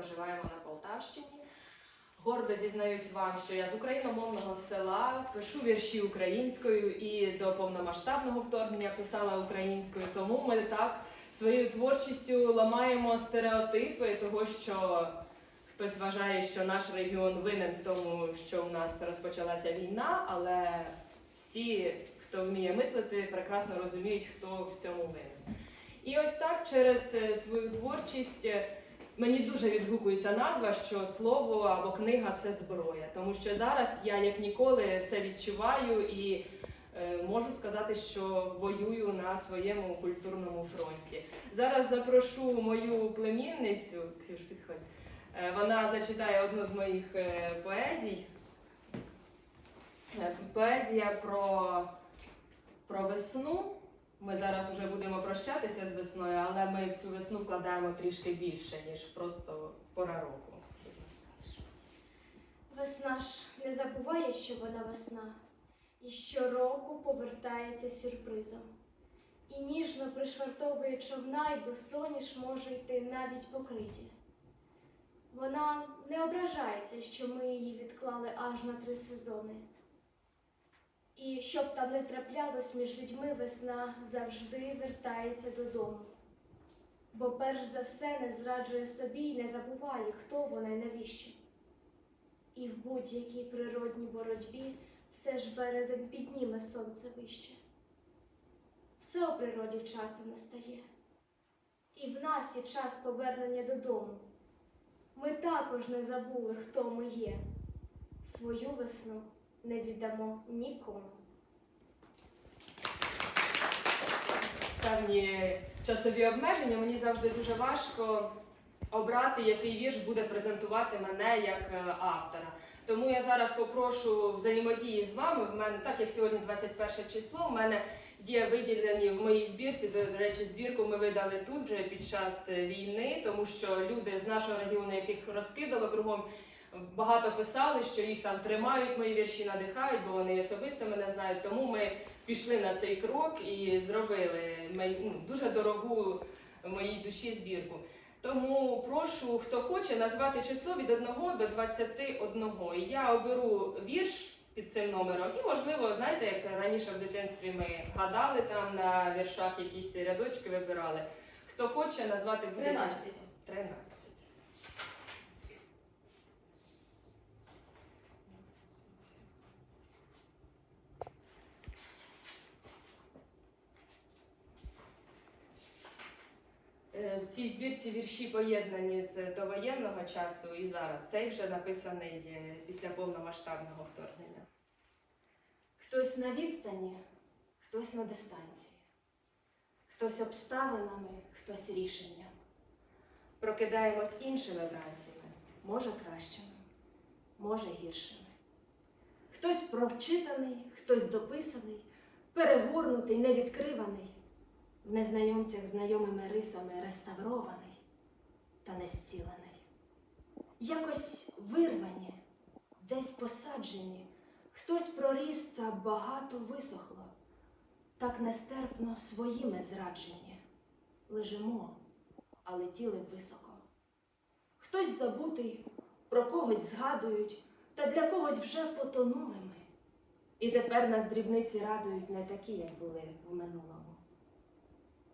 проживаємо на Полтавщині. Гордо зізнаюсь вам, що я з україномовного села пишу вірші українською і до повномасштабного вторгнення писала українською. Тому ми так своєю творчістю ламаємо стереотипи того, що хтось вважає, що наш регіон винен в тому, що у нас розпочалася війна, але всі, хто вміє мислити, прекрасно розуміють, хто в цьому винен. І ось так через е, свою творчість. Мені дуже відгукується назва, що слово або книга це зброя, тому що зараз я як ніколи це відчуваю і е, можу сказати, що воюю на своєму культурному фронті. Зараз запрошу мою племінницю, Ксюш, підходь. Е, вона зачитає одну з моїх е, поезій. Е, Поезія про, про весну. Ми зараз вже будемо прощатися з весною, але ми в цю весну вкладаємо трішки більше, ніж просто пора року. Весна ж не забуває, що вона весна, і щороку повертається сюрпризом. І ніжно пришвартовує човна, й босоніж може йти навіть по кризі. Вона не ображається, що ми її відклали аж на три сезони. І щоб там не траплялось між людьми, весна завжди вертається додому. Бо перш за все не зраджує собі і не забуває, хто вона і навіщо. І в будь-якій природній боротьбі все ж березень підніме сонце вище. Все у природі часом настає. І в нас є час повернення додому. Ми також не забули, хто ми є. Свою весну не віддамо нікому. Певні часові обмеження мені завжди дуже важко обрати, який вірш буде презентувати мене як е, автора. Тому я зараз попрошу взаємодії з вами. В мене, так як сьогодні 21 число, в мене є виділені в моїй збірці. До речі, збірку ми видали тут вже під час е, війни, тому що люди з нашого регіону, яких розкидало кругом. Багато писали, що їх там тримають мої вірші, надихають, бо вони особисто мене знають. Тому ми пішли на цей крок і зробили ну, дуже дорогу моїй душі збірку. Тому прошу, хто хоче, назвати число від 1 до 21. І я оберу вірш під цим номером. І, можливо, знаєте, як раніше в дитинстві ми гадали там на віршах якісь рядочки вибирали. Хто хоче назвати буде 13. 13. Е, В цій збірці вірші поєднані з довоєнного часу і зараз. Цей вже написаний е, після повномасштабного вторгнення. Хтось на відстані, хтось на дистанції, хтось обставинами, хтось рішенням. Прокидаємось іншими вранціми, може кращими, може гіршими. Хтось прочитаний, хтось дописаний, перегорнутий, невідкриваний в незнайомцях знайомими рисами реставрований та не зцілений. Якось вирвані, десь посаджені, хтось проріс та багато висохло, так нестерпно своїми зраджені. Лежимо, а летіли високо. Хтось забутий, про когось згадують, та для когось вже потонули ми. І тепер нас дрібниці радують не такі, як були в минулому.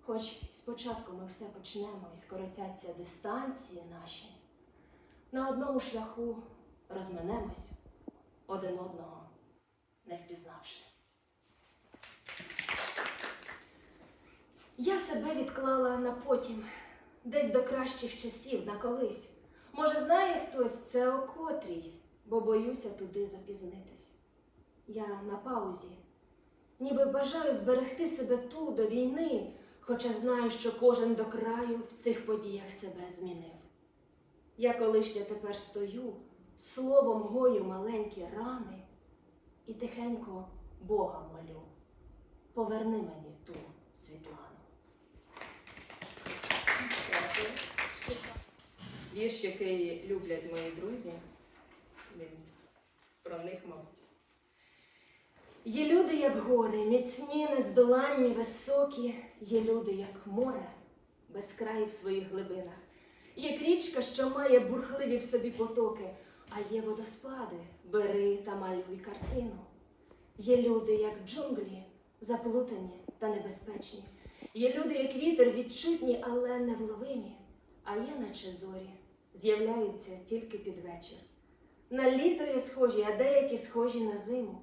Хоч спочатку ми все почнемо і скоротяться дистанції наші, на одному шляху розминемось один одного, не впізнавши. Я себе відклала на потім, десь до кращих часів, на колись. Може, знає хтось це о котрій, бо боюся туди запізнитись. Я на паузі, ніби бажаю зберегти себе ту до війни, хоча знаю, що кожен до краю в цих подіях себе змінив. Я колишня тепер стою, словом гою маленькі рани, і тихенько Бога молю, поверни мені ту Світлану. Вірш, який люблять мої друзі, він про них, мабуть. Є люди, як гори, міцні, нездоланні, високі, є люди, як море, безкраї в своїх глибинах. Як річка, що має бурхливі в собі потоки, а є водоспади, бери та малюй картину. Є люди, як джунглі, заплутані та небезпечні. Є люди, як вітер, відчутні, але невловимі. А є, наче зорі, з'являються тільки під вечір. На літо є схожі, а деякі схожі на зиму.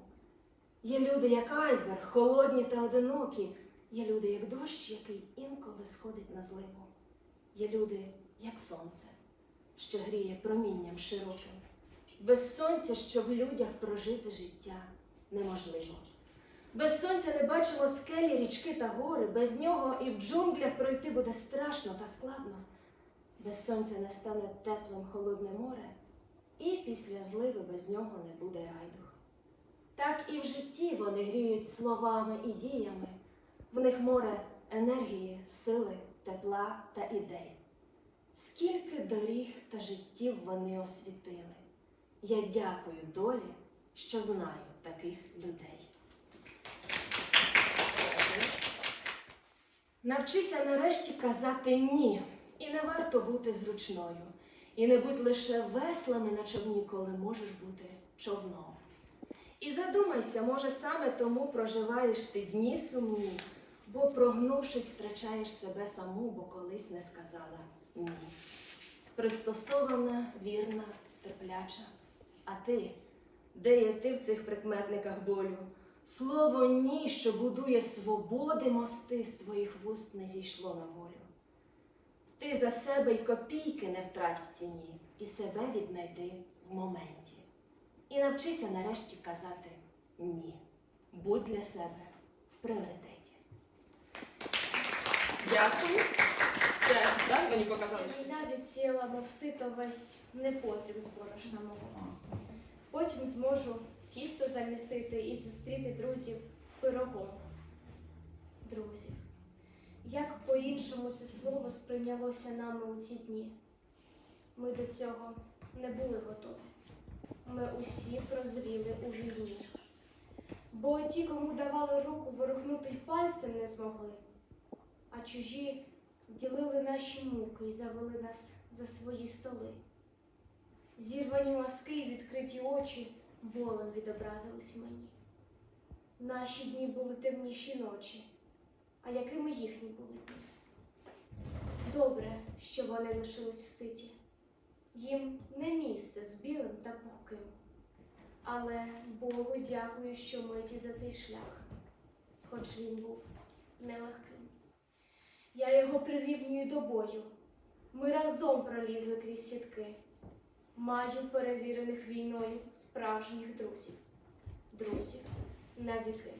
Є люди, як айсберг, холодні та одинокі. Є люди, як дощ, який інколи сходить на зливу. Є люди, як сонце, що гріє промінням широким. Без сонця, що в людях прожити життя неможливо. Без сонця не бачимо скелі, річки та гори, без нього і в джунглях пройти буде страшно та складно. Без сонця не стане теплим холодне море, і після зливи без нього не буде райдух. Так і в житті вони гріють словами і діями. В них море енергії, сили, тепла та ідей. Скільки доріг та життів вони освітили. Я дякую долі, що знаю таких людей. Навчися нарешті казати ні, і не варто бути зручною. І не будь лише веслами на човні, коли можеш бути човном. І задумайся, може, саме тому проживаєш ти дні сумні, бо, прогнувшись, втрачаєш себе саму, бо колись не сказала ні. Пристосована, вірна, терпляча. А ти, де є ти в цих прикметниках болю? Слово ні, що будує свободи мости, з твоїх вуст не зійшло на волю. Ти за себе й копійки не втрать в ціні, і себе віднайди в моменті. І навчися нарешті казати ні. Будь для себе в пріоритеті. Дякую. Все, так, мені показали. Війна відсіяла, мов сито весь непотріб з борошна мого. Потім зможу тісто замісити і зустріти друзів пирогом. Друзів. Як по-іншому це слово сприйнялося нами у ці дні? Ми до цього не були готові. Ми усі прозріли у війні. Бо ті, кому давали руку, ворухнути й пальцем не змогли, а чужі ділили наші муки і завели нас за свої столи. Зірвані маски і відкриті очі болем відобразились мені. Наші дні були темніші ночі, а якими їхні були дні? Добре, що вони лишились в ситі. Їм не місце з білим та пухким. Але Богу дякую, що миті за цей шлях, хоч він був нелегким. Я його прирівнюю до бою. Ми разом пролізли крізь сітки. Маю перевірених війною справжніх друзів, друзів на віки.